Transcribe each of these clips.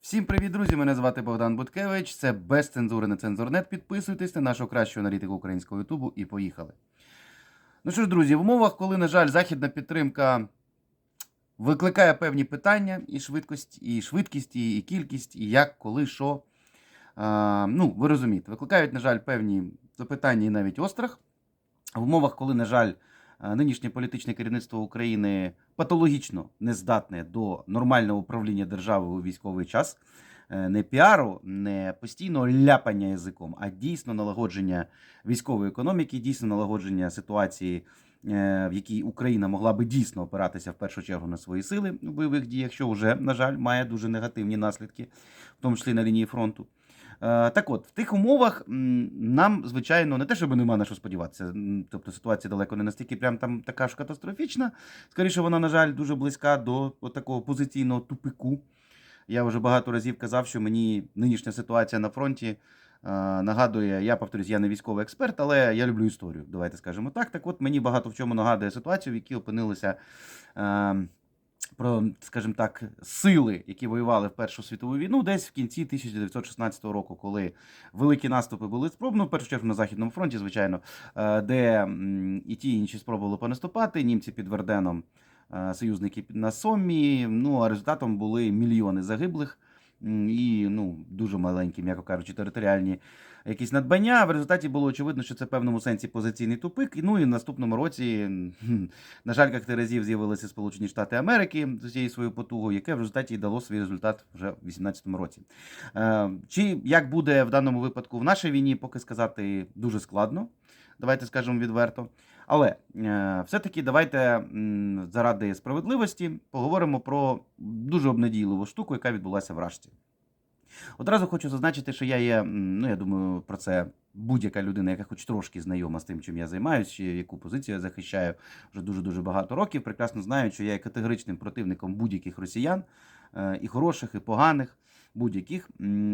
Всім привіт, друзі! Мене звати Богдан Буткевич. Це без цензури на цензурнет. Підписуйтесь на нашу кращу аналітику українського Ютубу і поїхали. Ну що ж, друзі, в умовах, коли, на жаль, західна підтримка викликає певні питання і швидкість, і швидкість, і, кількість, і як, коли, що. А, ну, ви розумієте, викликають, на жаль, певні запитання і навіть острах. В умовах, коли, на жаль, нинішнє політичне керівництво України патологічно не здатне до нормального управління державою у військовий час, е, не піару, не постійного ляпання язиком, а дійсно налагодження військової економіки, дійсно налагодження ситуації, е, в якій Україна могла би дійсно опиратися в першу чергу на свої сили у бойових діях, що вже, на жаль, має дуже негативні наслідки, в тому числі на лінії фронту. Е, Так от, в тих умовах нам, звичайно, не те, щоб нема на що сподіватися. Тобто ситуація далеко не настільки прям там така ж катастрофічна. Скоріше, вона, на жаль, дуже близька до такого позиційного тупику. Я вже багато разів казав, що мені нинішня ситуація на фронті е, нагадує, я повторюсь, я не військовий експерт, але я люблю історію. Давайте скажемо так. Так от мені багато в чому нагадує ситуацію, в якій опинилися. Про, скажімо так, сили, які воювали в Першу світову війну, десь в кінці 1916 року, коли великі наступи були спробно, в першу чергу на Західному фронті, звичайно, е, де і ті і інші спробували понаступати, німці під Верденом, е, союзники на Сомі. Ну а результатом були мільйони загиблих і ну, дуже маленькі, м'яко кажучи, територіальні якісь надбання. В результаті було очевидно, що це в певному сенсі позиційний тупик. Ну і в наступному році, на жаль, як разів з'явилися Сполучені Штати Америки з усією своєю потугою, яке в результаті і дало свій результат вже в 18-му році. Е, Чи як буде в даному випадку в нашій війні, поки сказати дуже складно. Давайте скажемо відверто. Але е, все-таки давайте заради справедливості поговоримо про дуже обнадійливу штуку, яка відбулася в Рашці. Одразу хочу зазначити, що я є, ну я думаю, про це будь-яка людина, яка хоч трошки знайома з тим, чим я займаюся, яку позицію я захищаю вже дуже-дуже багато років, прекрасно знаю, що я є категоричним противником будь-яких росіян, е, і хороших, і поганих, будь-яких.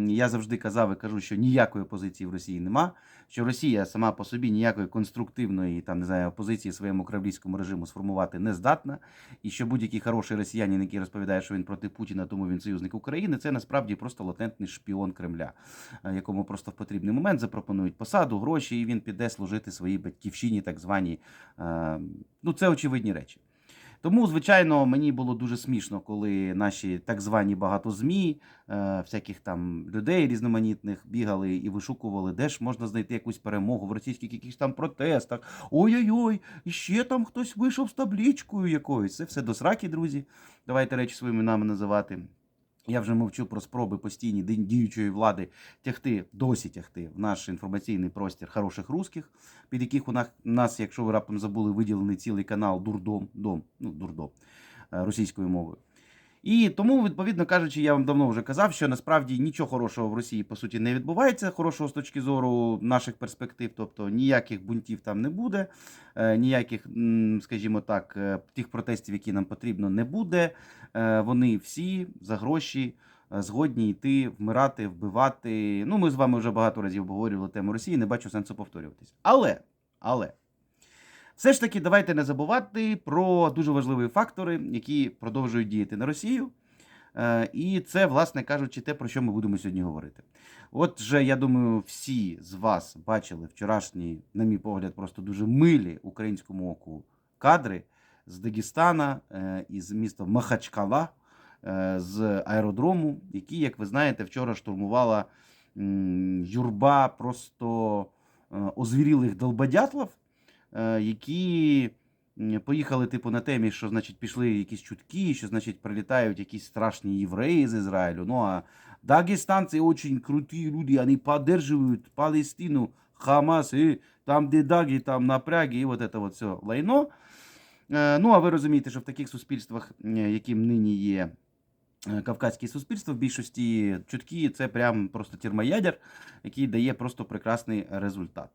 Я завжди казав і кажу, що ніякої опозиції в Росії нема, що Росія сама по собі ніякої конструктивної там не знаю опозиції своєму кремлівському режиму сформувати не здатна, і що будь-який хороший росіянин, який розповідає, що він проти Путіна, тому він союзник України, це насправді просто латентний шпіон Кремля, е, якому просто в потрібний момент запропонують посаду, гроші, і він піде служити своїй батьківщині, так званій. Е, Ну, це очевидні речі. Тому, звичайно, мені було дуже смішно, коли наші так звані багато ЗМІ, е, всяких там людей різноманітних бігали і вишукували, де ж можна знайти якусь перемогу в російських якихось там протестах. Ой-ой-ой, ще там хтось вийшов з таблічкою якоюсь. Це все до сраки, друзі. Давайте речі своїми нами називати. Я вже мовчу про спроби постійні діючої влади тягти, досі тягти в наш інформаційний простір хороших русських, під яких у нас, нас, якщо ви раптом забули, виділений цілий канал Дурдом, дом, ну, дурдом е, російською мовою. І тому, відповідно кажучи, я вам давно вже казав, що насправді нічого хорошого в Росії по суті не відбувається, хорошого з точки зору наших перспектив, тобто ніяких бунтів там не буде, е, ніяких, скажімо так, е, тих протестів, які нам потрібно, не буде. Е, Вони всі за гроші згодні йти, вмирати, вбивати. Ну, ми з вами вже багато разів обговорювали тему Росії, не бачу сенсу повторюватись. Але, але. Все ж таки, давайте не забувати про дуже важливі фактори, які продовжують діяти на Росію. Е, І це, власне кажучи, те, про що ми будемо сьогодні говорити. Отже, я думаю, всі з вас бачили вчорашні, на мій погляд, просто дуже милі українському оку кадри з Дагестана, е, із міста Махачкала, е, з аеродрому, який, як ви знаєте, вчора штурмувала юрба просто озвірілих долбодятлів, е, які поїхали, типу, на темі, що значить пішли якісь чутки, що значить прилітають якісь страшні євреї з Ізраїлю. Ну а дагестанці дуже круті люди, вони підтримують Палестину, Хамас, і там, де даги, там напряги, і от це от все лайно. Е, Ну, а ви розумієте, що в таких суспільствах, е, яким нині є е, кавказькі суспільства, в більшості чутки це прям просто термоядер, який дає просто прекрасний результат.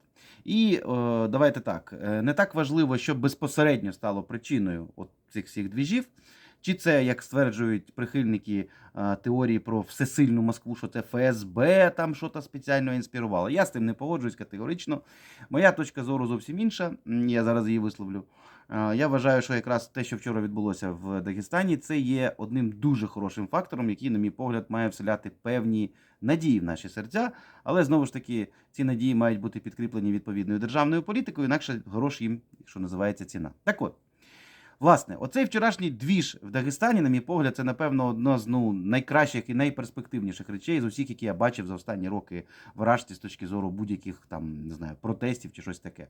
І е, давайте так, е, не так важливо, що безпосередньо стало причиною от цих всіх двіжів. Чи це, як стверджують прихильники е, теорії про всесильну Москву, що це ФСБ там щось спеціально інспірувало. Я з тим не погоджуюсь категорично. Моя точка зору зовсім інша. Я зараз її висловлю. Е, Я вважаю, що якраз те, що вчора відбулося в Дагестані, це є одним дуже хорошим фактором, який, на мій погляд, має вселяти певні надії в наші серця. Але знову ж таки, ці надії мають бути підкріплені відповідною державною політикою, інакше грош їм, що називається, ціна. Так от. Власне, оцей вчорашній двіж в Дагестані, на мій погляд, це напевно одна з ну найкращих і найперспективніших речей з усіх, які я бачив за останні роки в Рашті з точки зору будь-яких там не знаю протестів чи щось таке.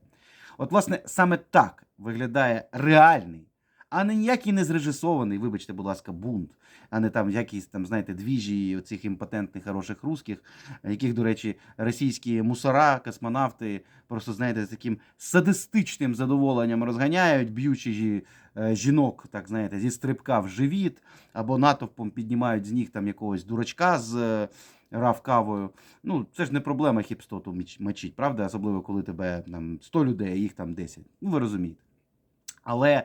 От, власне, саме так виглядає реальний, а не ніякий не зрежисований, вибачте, будь ласка, бунт, а не там якісь там, знаєте, двіжі оцих імпотентних хороших русських, яких, до речі, російські мусора, космонавти просто знаєте з таким садистичним задоволенням розганяють, б'ючи жінок, так знаєте, зі стрибка в живіт, або натовпом піднімають з ніг там якогось дурачка з е, рав кавою. Ну, це ж не проблема хіпстоту мочить, правда? Особливо, коли тебе там 100 людей, а їх там 10. Ну, ви розумієте. Але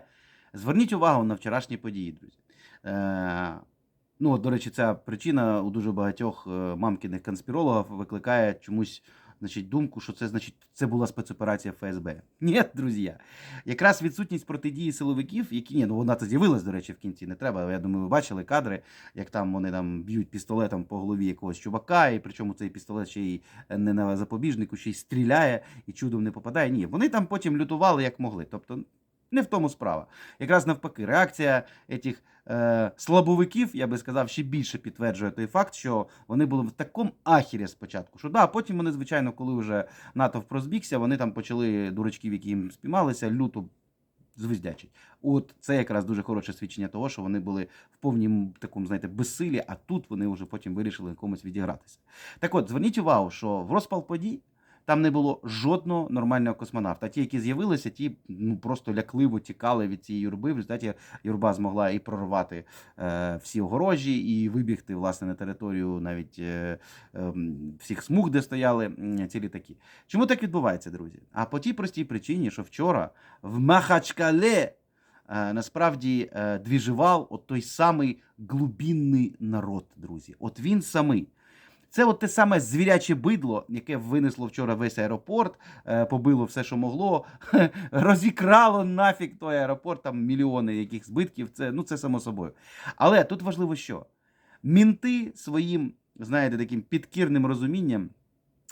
зверніть увагу на вчорашні події, друзі. Е, ну, до речі, ця причина у дуже багатьох е, мамкиних конспірологів викликає чомусь значить, думку, що це значить це була спецоперація ФСБ. Ні, друзі. Якраз відсутність протидії силовиків, які ні, ну вона це з'явилась, до речі, в кінці не треба. Я думаю, ви бачили кадри, як там вони там б'ють пістолетом по голові якогось чувака, і причому цей пістолет ще й не на запобіжнику, ще й стріляє і чудом не попадає. Ні, вони там потім лютували як могли. Тобто не в тому справа. Якраз навпаки, реакція этих е, слабовиків, я би сказав, ще більше підтверджує той факт, що вони були в такому ахірі спочатку. Що да, потім вони, звичайно, коли вже натовп розбігся, вони там почали дурачків, які їм спіймалися, люто звездячить. От це якраз дуже хороше свідчення того, що вони були в повнім такому, знаєте, безсилі, а тут вони вже потім вирішили комусь відігратися. Так от, зверніть увагу, що в розпал подій там не було жодного нормального космонавта. Ті, які з'явилися, ті ну просто лякливо тікали від цієї юрби. В результаті юрба змогла і прорвати е, всі огорожі, і вибігти власне на територію навіть е, е, всіх смуг, де стояли ці літаки. Чому так відбувається, друзі? А по тій простій причині, що вчора в Махачкале е, насправді е, двіживав от той самий глубінний народ, друзі. От він самий. Це от те саме звіряче бидло, яке винесло вчора весь аеропорт, е, побило все, що могло, розікрало нафіг той аеропорт, там мільйони яких збитків. Це, ну, це само собою. Але тут важливо що? Мінти своїм, знаєте, таким підкірним розумінням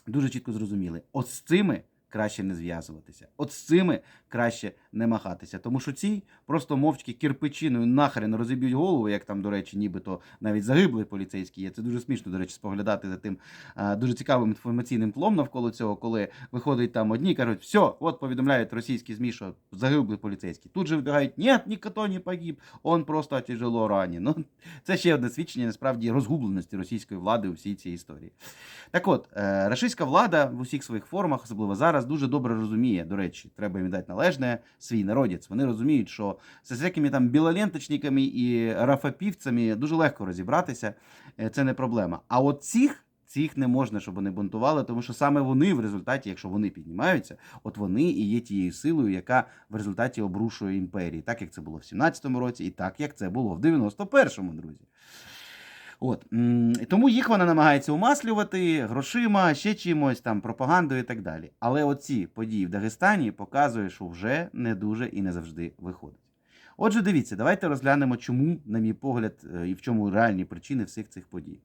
дуже чітко зрозуміли: от з цими краще не зв'язуватися, от з цими краще не махатися. Тому що ці просто мовчки кирпичиною нахрен розіб'ють голову, як там, до речі, нібито навіть загиблий поліцейський є. Це дуже смішно, до речі, споглядати за тим а, дуже цікавим інформаційним тлом навколо цього, коли виходить там одні, кажуть, все, от повідомляють російські ЗМІ, що загиблий поліцейський. Тут же вибігають, ні, ніхто не погиб, он просто тяжело ранен. Ну, це ще одне свідчення насправді розгубленості російської влади у всій цій історії. Так от, е, рашистська влада в усіх своїх формах, особливо зараз, дуже добре розуміє, до речі, треба їм дати належне, свій народець. Вони розуміють, що з всякими там білоленточниками і рафапівцями дуже легко розібратися, е, це не проблема. А от цих. Цих не можна, щоб вони бунтували, тому що саме вони в результаті, якщо вони піднімаються, от вони і є тією силою, яка в результаті обрушує імперії, так як це було в 17-му році, і так як це було в 91-му, друзі. От тому їх вона намагається умаслювати грошима, ще чимось там, пропагандою і так далі. Але оці події в Дагестані показують, що вже не дуже і не завжди виходить. Отже, дивіться, давайте розглянемо, чому, на мій погляд, е, і в чому реальні причини всіх цих подій.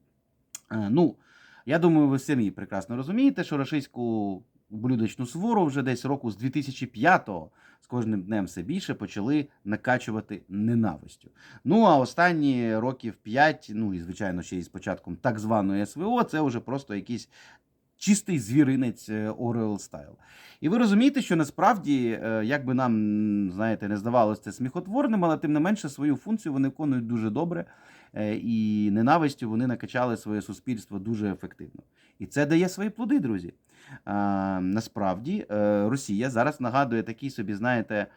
Е, Ну, я думаю, ви самі прекрасно розумієте, що російську блюдочну свору вже десь року з 2005-го з кожним днем все більше почали накачувати ненавистю. Ну а останні років 5, ну і звичайно, ще й з початком так званої СВО, це вже просто якийсь чистий звіринець Орел Стайл. І ви розумієте, що насправді, е, як би нам, знаєте, не здавалося це сміхотворним, але тим не менше свою функцію вони виконують дуже добре. е, І ненавистю вони накачали своє суспільство дуже ефективно. І це дає свої плоди, друзі. А, насправді е, Росія зараз нагадує такий собі, знаєте,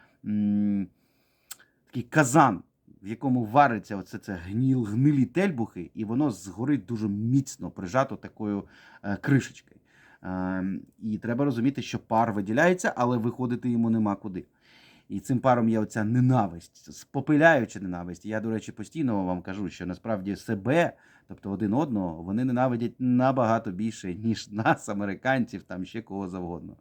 такий казан, в якому вариться оце це гніл, гнилі тельбухи, і воно згорить дуже міцно прижато такою е, кришечкою. Е, і треба розуміти, що пар виділяється, але виходити йому нема куди. І цим паром є оця ненависть, спопиляюча ненависть. Я, до речі, постійно вам кажу, що насправді себе, тобто один одного, вони ненавидять набагато більше, ніж нас, американців, там ще кого завгодно.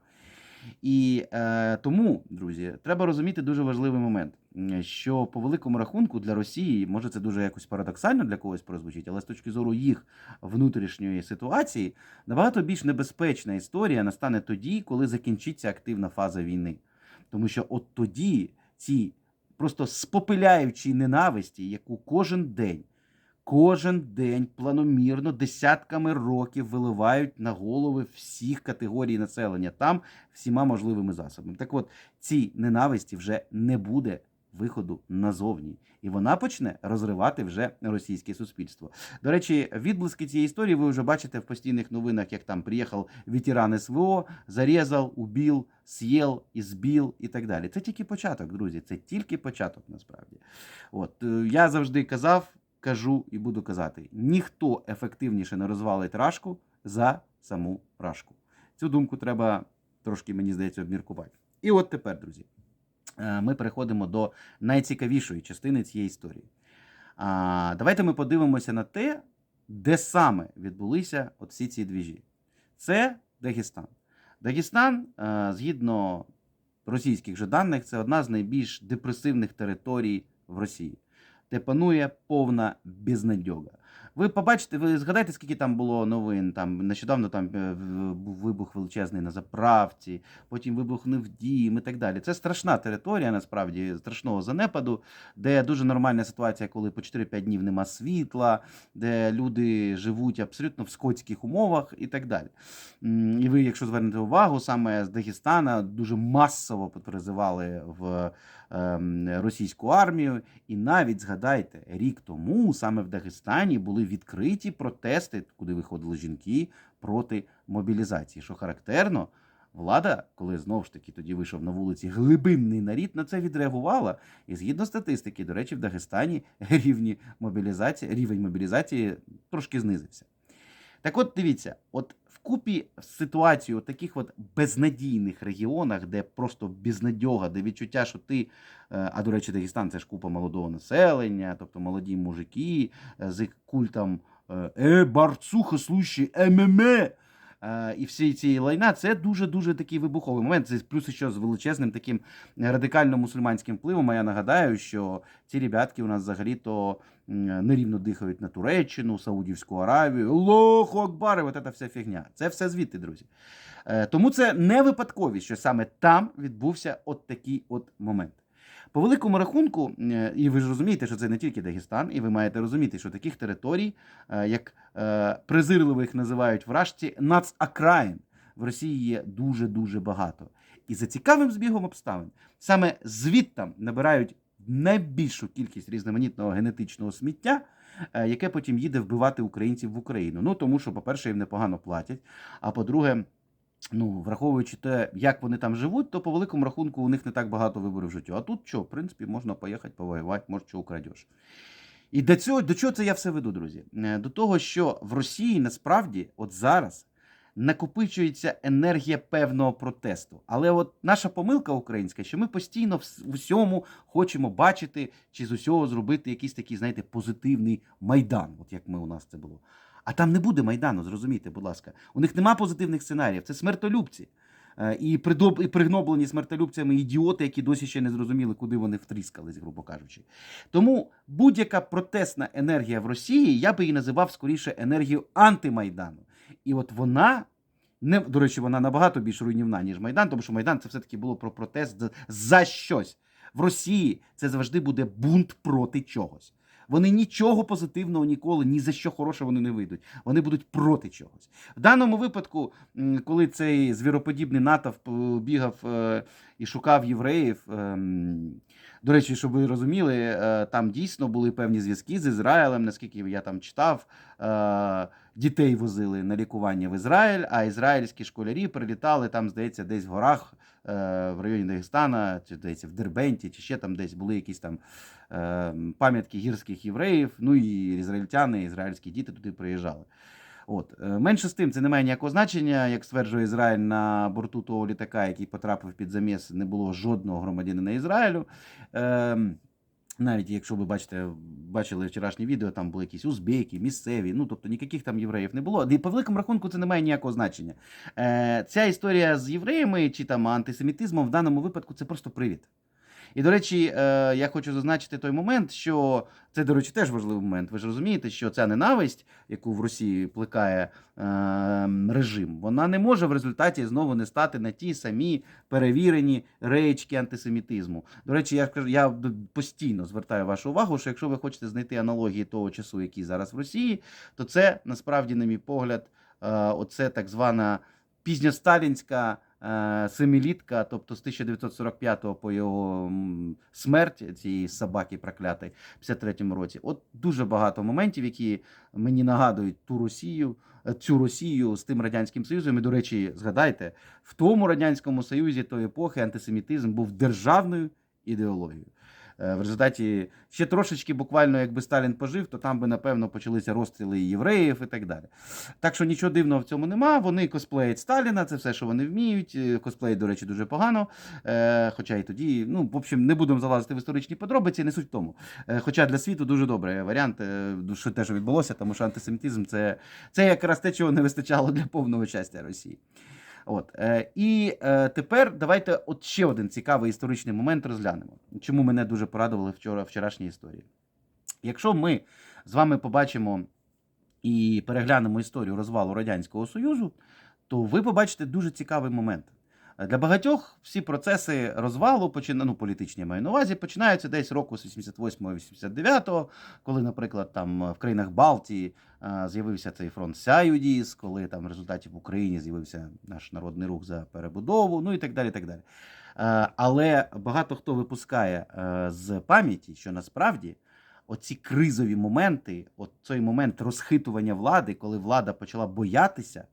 І е, тому, друзі, треба розуміти дуже важливий момент, що по великому рахунку для Росії, може це дуже якось парадоксально для когось прозвучить, але з точки зору їх внутрішньої ситуації, набагато більш небезпечна історія настане тоді, коли закінчиться активна фаза війни. Тому що от тоді ці просто спопиляючі ненависті, яку кожен день, кожен день планомірно десятками років виливають на голови всіх категорій населення, там всіма можливими засобами. Так от, цій ненависті вже не буде виходу назовні, і вона почне розривати вже російське суспільство. До речі, відблиски цієї історії ви вже бачите в постійних новинах, як там приїхав ветеран СВО, зарізав, убив, з'їв, ізбив і так далі. Це тільки початок, друзі. Це тільки початок насправді. От е, я завжди казав, кажу і буду казати: ніхто ефективніше не розвалить рашку за саму рашку. Цю думку треба трошки, мені здається, обміркувати. І от тепер, друзі, е, ми переходимо до найцікавішої частини цієї історії. Давайте ми подивимося на те, де саме відбулися от всі ці двіжі. Це Дагестан. Дагестан, е, згідно російських же даних, це одна з найбільш депресивних територій в Росії, де панує повна безнадьога. Ви побачите, ви згадайте, скільки там було новин. Там нещодавно там е, був вибух величезний на заправці, потім вибухнув дім і так далі. Це страшна територія, насправді страшного занепаду, де дуже нормальна ситуація, коли по 4-5 днів нема світла, де люди живуть абсолютно в скотських умовах і так далі. І ви, якщо звернете увагу, саме з Дагестана дуже масово призивали в російську армію. І навіть згадайте, рік тому саме в Дагестані були відкриті протести, куди виходили жінки проти мобілізації. Що характерно, влада, коли знову ж таки тоді вийшов на вулиці глибинний нарід, на це відреагувала. І згідно статистики, до речі, в Дагестані рівні мобілізації, рівень мобілізації трошки знизився. Так от дивіться, от вкупі купі ситуацією в таких от безнадійних регіонах, де просто безнадьога, де відчуття, що ти, е, а до речі, Дагестан це ж купа молодого населення, тобто молоді мужики е, з культом е, е барцуха, слушай, ММЕ. Е, І всі ці лайна це дуже дуже такий вибуховий момент. Це плюс ще з величезним таким радикально мусульманським впливом. А я нагадаю, що ці ребятки у нас взагалі то нерівно дихають на Туреччину, Саудівську Аравію. Аллаху Акбар, і от ця вся фігня. Це все звідти, друзі. Е, Тому це не випадковість, що саме там відбувся от такий от момент. По великому рахунку, е, і ви ж розумієте, що це не тільки Дагестан, і ви маєте розуміти, що таких територій, е, як е, презирливо їх називають вражці, нацакраїн в Росії є дуже-дуже багато. І за цікавим збігом обставин саме звідтам набирають найбільшу кількість різноманітного генетичного сміття, яке потім їде вбивати українців в Україну. Ну тому що, по-перше, їм непогано платять. А по-друге, ну, враховуючи те, як вони там живуть, то по великому рахунку у них не так багато виборів в життю. А тут що, в принципі, можна поїхати повоювати, може, що украдеш. І до цього, до чого це я все веду, друзі? Е, До того, що в Росії насправді от зараз накопичується енергія певного протесту. Але от наша помилка українська, що ми постійно в усьому хочемо бачити чи з усього зробити якийсь такий, знаєте, позитивний майдан, от як ми у нас це було. А там не буде майдану, зрозумійте, будь ласка. У них нема позитивних сценаріїв, це смертолюбці. Е, І, пригноблені смертолюбцями ідіоти, які досі ще не зрозуміли, куди вони втріскались, грубо кажучи. Тому будь-яка протестна енергія в Росії, я би її називав скоріше енергією антимайдану. І от вона. Не, до речі, вона набагато більш руйнівна, ніж Майдан, тому що Майдан це все-таки було про протест за щось. В Росії це завжди буде бунт проти чогось. Вони нічого позитивного ніколи, ні за що хороше вони не вийдуть. Вони будуть проти чогось. В даному випадку, коли цей звіроподібний натовп е, бігав е, і шукав євреїв. До речі, щоб ви розуміли, е, там дійсно були певні зв'язки з Ізраїлем, наскільки я там читав. е, Дітей возили на лікування в Ізраїль, а ізраїльські школярі прилітали там, здається, десь в горах е, в районі Дагестана, чи здається, в Дербенті, чи ще там десь були якісь там пам'ятки гірських євреїв. Ну і ізраїльтяни, ізраїльські діти туди приїжджали. От е, менше з тим, це не має ніякого значення. Як стверджує Ізраїль на борту того літака, який потрапив під заміс, не було жодного громадянина Ізраїлю. Е, Навіть якщо ви бачите, бачили вчорашнє відео, там були якісь узбеки, місцеві, ну тобто ніяких там євреїв не було. І по великому рахунку це не має ніякого значення. Е, ця історія з євреями чи там антисемітизмом в даному випадку це просто привід. І, до речі, е, я хочу зазначити той момент, що це, до речі, теж важливий момент. Ви ж розумієте, що ця ненависть, яку в Росії плекає е, режим, вона не може в результаті знову не стати на ті самі перевірені речки антисемітизму. До речі, я кажу, я постійно звертаю вашу увагу, що якщо ви хочете знайти аналогії того часу, який зараз в Росії, то це насправді, на мій погляд, е, оце так звана пізньосталінська семилітка, тобто з 1945 по його смерть цієї собаки проклятої в 53-му році. От дуже багато моментів, які мені нагадують ту Росію, е, цю Росію з тим радянським союзом. І, до речі, згадайте, в тому радянському союзі тої епохи антисемітизм був державною ідеологією. Е, В результаті ще трошечки, буквально, якби Сталін пожив, то там би напевно почалися розстріли євреїв і так далі. Так що нічого дивного в цьому нема. Вони косплеять Сталіна, це все, що вони вміють. Е, до речі, дуже погано. Е, хоча і тоді, ну, в общем, не будемо залазити в історичні подробиці, не суть в тому. Хоча для світу дуже добрий варіант, е, що те, що відбулося, тому що антисемітизм це, це якраз те, чого не вистачало для повного щастя Росії. От е, і е, тепер давайте от ще один цікавий історичний момент розглянемо. Чому мене дуже порадували вчора вчорашні історії. Якщо ми з вами побачимо і переглянемо історію розвалу Радянського Союзу, то ви побачите дуже цікавий момент. Для багатьох всі процеси розвалу, ну, політичні маю на увазі, починаються десь року з 88-89, коли, наприклад, там е, в країнах Балтії е, з'явився цей фронт Сяюдіс, коли там в результаті в Україні з'явився наш народний рух за перебудову, ну і так далі. так далі. Е, Але багато хто випускає з пам'яті, що насправді оці кризові моменти, от цей момент розхитування влади, коли влада почала боятися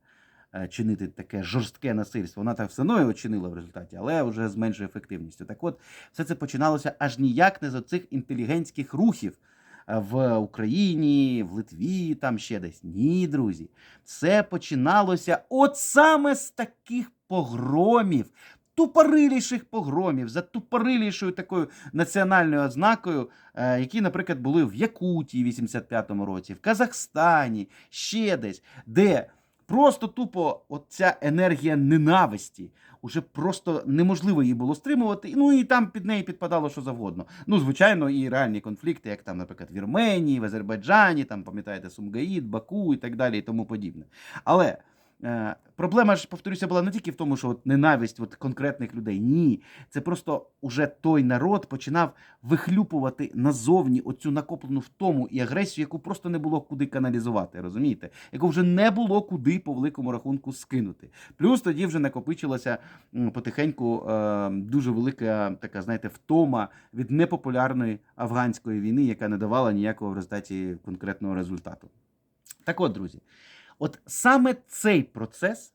чинити таке жорстке насильство, вона так все одно його чинила в результаті, але вже з меншою ефективністю. Так от, все це починалося аж ніяк не з оцих інтелігентських рухів. е, В Україні, в Литві, там ще десь. Ні, друзі. Це починалося от саме з таких погромів, тупориліших погромів, за тупорилішою такою національною ознакою, е, які, наприклад, були в Якутії в 85-му році, в Казахстані, ще десь, де просто тупо оця енергія ненависті. Уже просто неможливо її було стримувати. Ну і там під неї підпадало що завгодно. Ну, звичайно, і реальні конфлікти, як там, наприклад, в Вірменії, в Азербайджані, там, пам'ятаєте, Сумгаїд, Баку і так далі, і тому подібне. Але проблема ж, повторюся, була не тільки в тому, що от ненависть от конкретних людей. Ні, це просто уже той народ починав вихлюпувати назовні оцю накоплену втому і агресію, яку просто не було куди каналізувати, розумієте? Яку вже не було куди по великому рахунку скинути. Плюс тоді вже накопичилася потихеньку е, дуже велика така, знаєте, втома від непопулярної афганської війни, яка не давала ніякого в результаті конкретного результату. Так от, друзі, от саме цей процес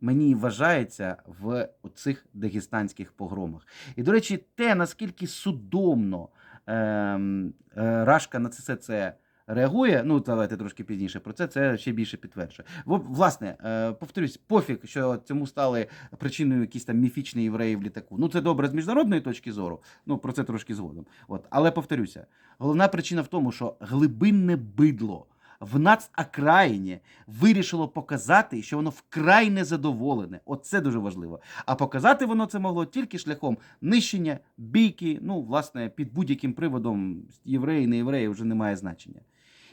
мені вважається в цих дагестанських погромах. І, до речі, те, наскільки судомно ем, е, Рашка на це це реагує, ну давайте трошки пізніше про це, це ще більше підтверджує. Власне, е, повторюсь, пофіг, що цьому стали причиною якісь там міфічні євреї в літаку. Ну, це добре з міжнародної точки зору, ну про це трошки згодом. От. Але повторюся, головна причина в тому, що глибинне бидло в нацакраїні вирішило показати, що воно вкрай незадоволене. Оце дуже важливо. А показати воно це могло тільки шляхом нищення, бійки. Ну, власне, під будь-яким приводом євреї, не євреї вже немає значення.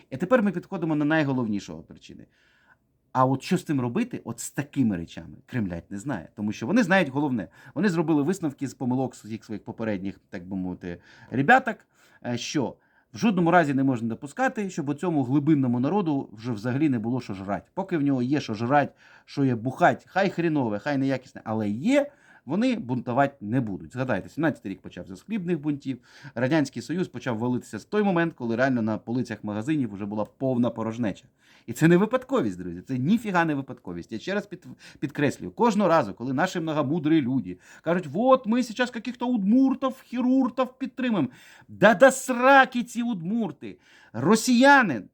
І тепер ми підходимо на найголовнішого причини. А от що з тим робити, от з такими речами, Кремлять не знає, тому що вони знають головне. Вони зробили висновки з помилок своїх своїх попередніх, так би мовити, ребяток, е, що в жодному разі не можна допускати, щоб у цьому глибинному народу вже взагалі не було що жрать. Поки в нього є що жрать, що є бухать, хай хрінове, хай неякісне, але є. Вони бунтувати не будуть. Згадайте, 17-й рік почався з хлібних бунтів. Радянський Союз почав валитися з той момент, коли реально на полицях магазинів вже була повна порожнеча. І це не випадковість, друзі. Це ніфіга не випадковість. Я ще раз під, підкреслюю, кожного разу, коли наші многомудрі люди кажуть, от ми зараз каких-то удмуртов, хіруртов підтримуємо. Да да сраки ці удмурти. Росіянин.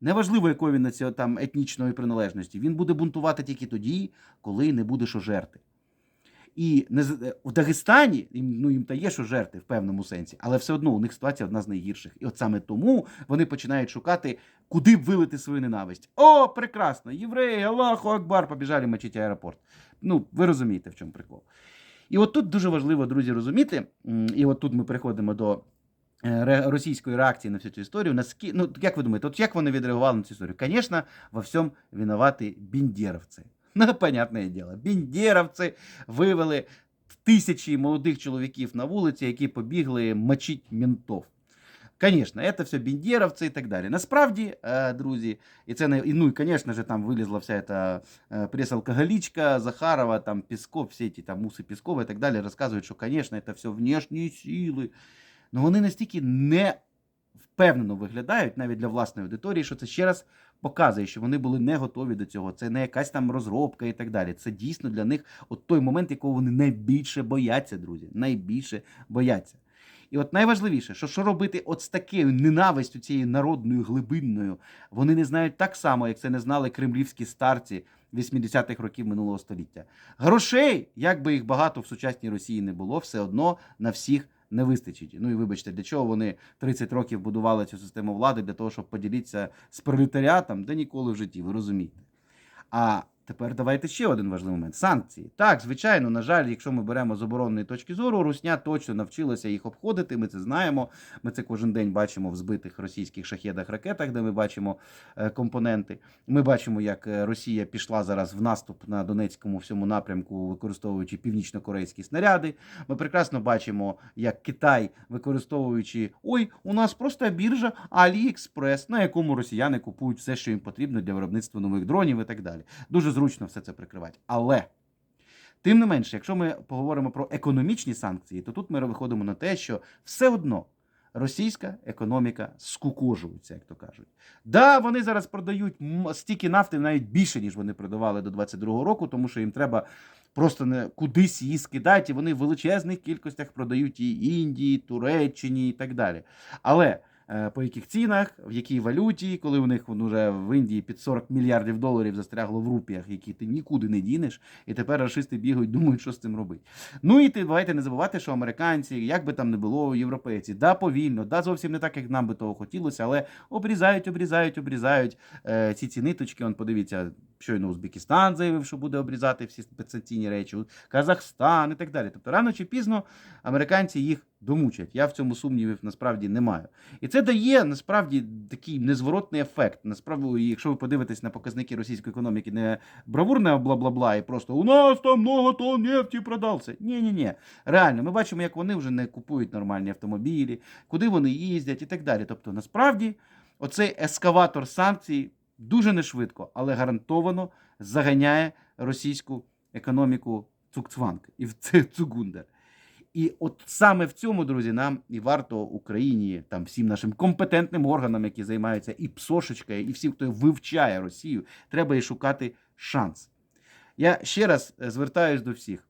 Неважливо, якої він наці- там етнічної приналежності, він буде бунтувати тільки тоді, коли не буде що жерти. І не е, в Дагестані ну, їм та є що жерти в певному сенсі, але все одно у них ситуація одна з найгірших. І от саме тому вони починають шукати, куди б вилити свою ненависть. О, прекрасно! Євреї, Аллаху Акбар, побіжали мочити аеропорт. Ну, ви розумієте, в чому прикол. І от тут дуже важливо, друзі, розуміти, і от тут ми переходимо до е, російської реакції на всю цю історію. Наскільки, ну, як ви думаєте, от як вони відреагували на цю історію? Звісно, во всьому винувати біндєровці. Ну, понятне діло, біндєровці вивели тисячі молодих чоловіків на вулиці, які побігли мочить ментов. Звісно, це все біндєровці і так далі. Насправді, е, друзі, і це не ну і, звісно ж, там вилізла вся ця е, прес-алкоголічка Захарова, там Пісков, всі ці там муси Піскова і так далі розказують, що, звісно, це все внешні сили. Ну вони настільки не впевнено виглядають навіть для власної аудиторії, що це ще раз показує, що вони були не готові до цього. Це не якась там розробка і так далі. Це дійсно для них от той момент, якого вони найбільше бояться, друзі. Найбільше бояться. І от найважливіше, що що робити от з такою ненавистю цією народною глибинною, вони не знають так само, як це не знали кремлівські старці 80-х років минулого століття. Грошей, як би їх багато в сучасній Росії не було, все одно на всіх не вистачить. Ну і вибачте, для чого вони 30 років будували цю систему влади для того, щоб поділитися з пролетаріатом, де ніколи в житті, ви розумієте. А тепер давайте ще один важливий момент: санкції. Так, звичайно, на жаль, якщо ми беремо з оборонної точки зору, Русня точно навчилася їх обходити. Ми це знаємо. Ми це кожен день бачимо в збитих російських шахедах ракетах, де ми бачимо е, компоненти. Ми бачимо, як е, Росія пішла зараз в наступ на Донецькому всьому напрямку, використовуючи північно-корейські снаряди. Ми прекрасно бачимо, як Китай, використовуючи ой, у нас просто біржа AliExpress, на якому росіяни купують все, що їм потрібно для виробництва нових дронів і так далі. Дуже зручно все це прикривати. Але тим не менше, якщо ми поговоримо про економічні санкції, то тут ми виходимо на те, що все одно. Російська економіка скукожується, як то кажуть. Да, вони зараз продають стільки нафти навіть більше, ніж вони продавали до 22-го року, тому що їм треба просто не кудись її скидати, і вони в величезних кількостях продають і Індії, Туреччині і так далі. Але по яких цінах, в якій валюті, коли у них вон уже в Індії під 40 мільярдів доларів застрягло в рупіях, які ти нікуди не дінеш, і тепер рашисти бігають, думають, що з цим робити. Ну і ти давайте не забувати, що американці, як би там не було, європейці, да, повільно, да, зовсім не так, як нам би того хотілося, але обрізають, обрізають, обрізають е, ці ці ниточки. Он подивіться, щойно Узбекистан заявив, що буде обрізати всі спецсанкційні речі, Казахстан і так далі. Тобто рано чи пізно американці їх домучать. Я в цьому сумнівів насправді не маю. І це дає насправді такий незворотний ефект. Насправді, якщо ви подивитесь на показники російської економіки, не бравурне бла-бла-бла, і просто у нас там много тонн нефті продався. Ні, ні, ні. Реально, ми бачимо, як вони вже не купують нормальні автомобілі, куди вони їздять і так далі. Тобто, насправді, оцей ескаватор санкцій дуже нешвидко, але гарантовано заганяє російську економіку цукцванг і в цугундер. І от саме в цьому, друзі, нам і варто Україні, там всім нашим компетентним органам, які займаються і псошечкою, і всім, хто вивчає Росію, треба і шукати шанс. Я ще раз е, звертаюсь до всіх: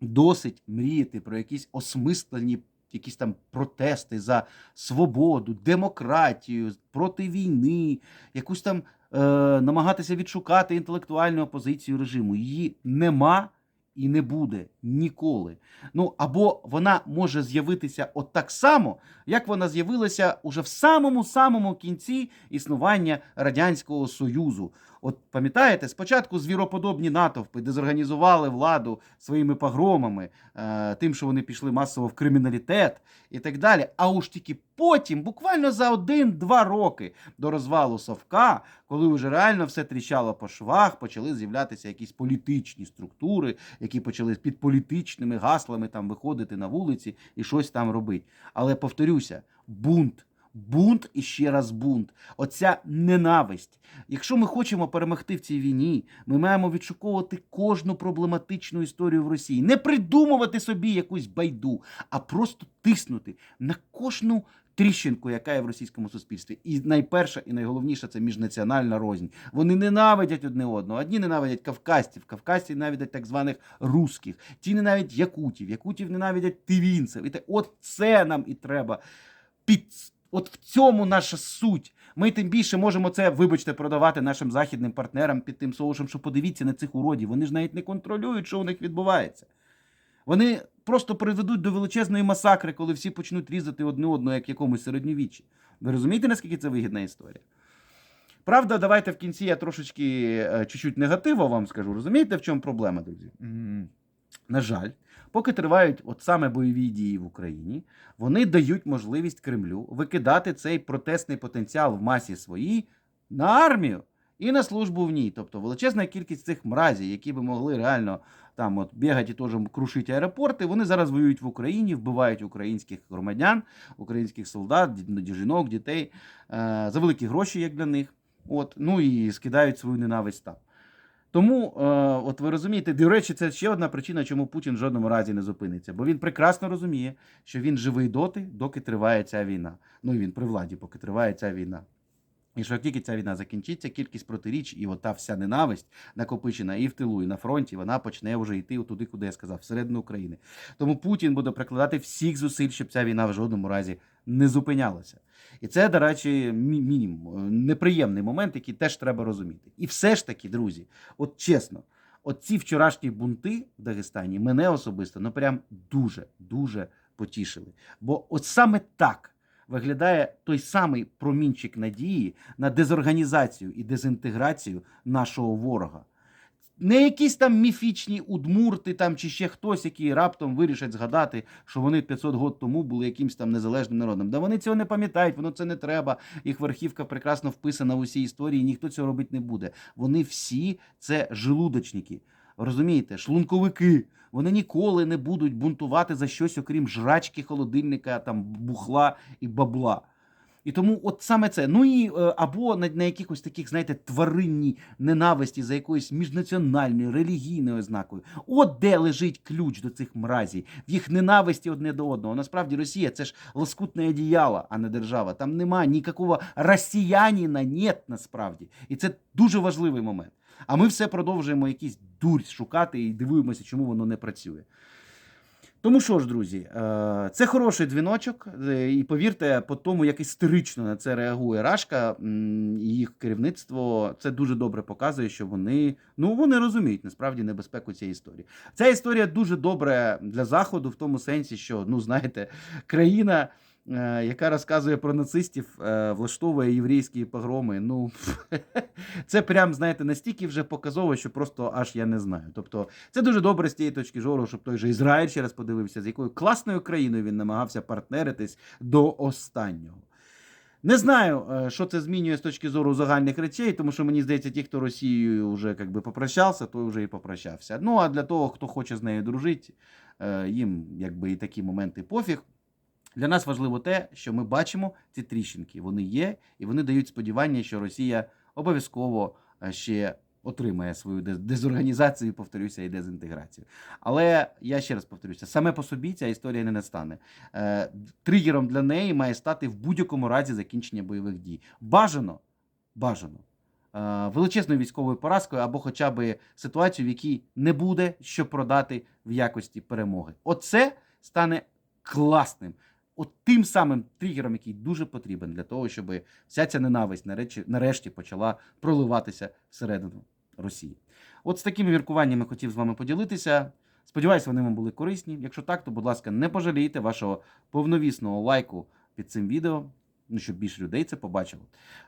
досить мріяти про якісь осмислені. Якісь там протести за свободу, демократію, проти війни, якусь там е, намагатися відшукати інтелектуальну опозицію режиму. Її нема і не буде ніколи. Ну або вона може з'явитися от так само, як вона з'явилася уже в самому самому кінці існування радянського союзу. От пам'ятаєте, спочатку звіроподобні натовпи дезорганізували владу своїми погромами, е, тим, що вони пішли масово в криміналітет і так далі. А уж тільки потім, буквально за один-два роки до розвалу Совка, коли вже реально все тріщало по швах, почали з'являтися якісь політичні структури, які почали під політичними гаслами там виходити на вулиці і щось там робити. Але повторюся, бунт. Бунт і ще раз бунт. Оця ненависть. Якщо ми хочемо перемогти в цій війні, ми маємо відшуковувати кожну проблематичну історію в Росії, не придумувати собі якусь байду, а просто тиснути на кожну тріщинку, яка є в російському суспільстві. І найперше і найголовніше це міжнаціональна рознь. Вони ненавидять одне одного. Одні ненавидять кавказців, кавказці ненавидять так званих русських, ті ненавидять якутів, якутів ненавидять тивінців. І те, от це нам і треба під. От в цьому наша суть. Ми тим більше можемо це, вибачте, продавати нашим західним партнерам під тим соусом, що подивіться на цих уродів. Вони ж навіть не контролюють, що у них відбувається. Вони просто приведуть до величезної масакри, коли всі почнуть різати одне одного, як в якомусь середньовіччі. Ви розумієте, наскільки це вигідна історія? Правда, давайте в кінці я трошечки е, чуть-чуть негативу вам скажу. Розумієте, в чому проблема, друзі? На жаль, поки тривають от саме бойові дії в Україні, вони дають можливість Кремлю викидати цей протестний потенціал в масі своїй на армію і на службу в ній. Тобто величезна кількість цих мразів, які би могли реально там от бігати і теж крушити аеропорти, вони зараз воюють в Україні, вбивають українських громадян, українських солдат, жінок, дітей е, за великі гроші, як для них. От, ну і скидають свою ненависть там. Тому, е, от ви розумієте, до речі, це ще одна причина, чому Путін в жодному разі не зупиниться. Бо він прекрасно розуміє, що він живий доти, доки триває ця війна. Ну і він при владі, поки триває ця війна. І що тільки ця війна закінчиться, кількість протиріч і от та вся ненависть накопичена і в тилу, і на фронті, вона почне вже йти туди, куди я сказав, всередину України. Тому Путін буде прикладати всіх зусиль, щоб ця війна в жодному разі не зупинялася. І це, до речі, мінімум е, неприємний момент, який теж треба розуміти. І все ж таки, друзі, от чесно, от ці вчорашні бунти в Дагестані мене особисто ну прям дуже дуже потішили. Бо от саме так виглядає той самий промінчик надії на дезорганізацію і дезінтеграцію нашого ворога. Не якісь там міфічні удмурти там чи ще хтось, які раптом вирішать згадати, що вони 500 років тому були якимсь там незалежним народом. Да вони цього не пам'ятають, воно це не треба. Їх верхівка прекрасно вписана в усі історії, ніхто цього робити не буде. Вони всі це желудочники. Розумієте, шлунковики. Вони ніколи не будуть бунтувати за щось, окрім жрачки, холодильника, там бухла і бабла. І тому, от саме це. Ну і е, або на, на якихось таких, знаєте, тваринній ненависті за якоюсь міжнаціональною релігійною ознакою. От де лежить ключ до цих мразів, в їх ненависті одне до одного. Насправді Росія це ж лоскутне одіяло, а не держава. Там нема ніякого росіянина, нет насправді. І це дуже важливий момент. А ми все продовжуємо якийсь дурь шукати і дивуємося, чому воно не працює. Тому що ж, друзі, е, це хороший дзвіночок, е, і повірте, по тому, як істерично на це реагує Рашка і їх керівництво, це дуже добре показує, що вони ну вони розуміють насправді небезпеку цієї історії. Ця історія дуже добре для заходу, в тому сенсі, що ну знаєте, країна. Е, Яка розказує про нацистів, е, влаштовує єврейські погроми. Ну це прям знаєте настільки вже показово, що просто аж я не знаю. Тобто, це дуже добре з тієї точки зору, щоб той же Ізраїль ще раз подивився, з якою класною країною він намагався партнеритись до останнього. Не знаю, е, що це змінює з точки зору загальних речей, тому що мені здається, ті, хто Росією вже як би попрощався, той вже і попрощався. Ну а для того, хто хоче з нею дружити, їм якби і такі моменти пофіг. Для нас важливо те, що ми бачимо ці тріщинки. Вони є, і вони дають сподівання, що Росія обов'язково е, ще отримає свою дезорганізацію, повторюся, і дезінтеграцію. Але я ще раз повторюся, саме по собі ця історія не настане. Е, Тригером для неї має стати в будь-якому разі закінчення бойових дій. Бажано, бажано. е, Величезною військовою поразкою або хоча б ситуацію, в якій не буде що продати в якості перемоги. Оце стане класним. От тим самим тригером, який дуже потрібен для того, щоб вся ця ненависть нарешті, нарешті почала проливатися всередину Росії. От з такими міркуваннями хотів з вами поділитися. Сподіваюсь, вони вам були корисні. Якщо так, то, будь ласка, не пожалійте вашого повновісного лайку під цим відео, ну, щоб більше людей це побачило.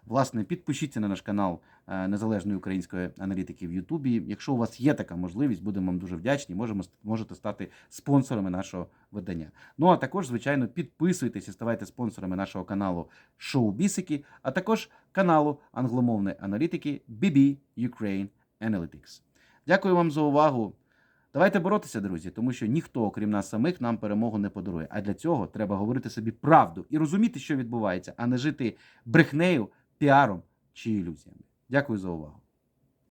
Власне, підпишіться на наш канал е, Незалежної української аналітики в Ютубі. Якщо у вас є така можливість, будемо вам дуже вдячні. Можемо можете стати спонсорами нашого видання. Ну а також, звичайно, підписуйтесь і ставайте спонсорами нашого каналу Шоу Бісики, а також каналу англомовної аналітики BB Ukraine Analytics. Дякую вам за увагу. Давайте боротися, друзі, тому що ніхто, окрім нас самих, нам перемогу не подарує. А для цього треба говорити собі правду і розуміти, що відбувається, а не жити брехнею, піаром чи ілюзіями. Дякую за увагу.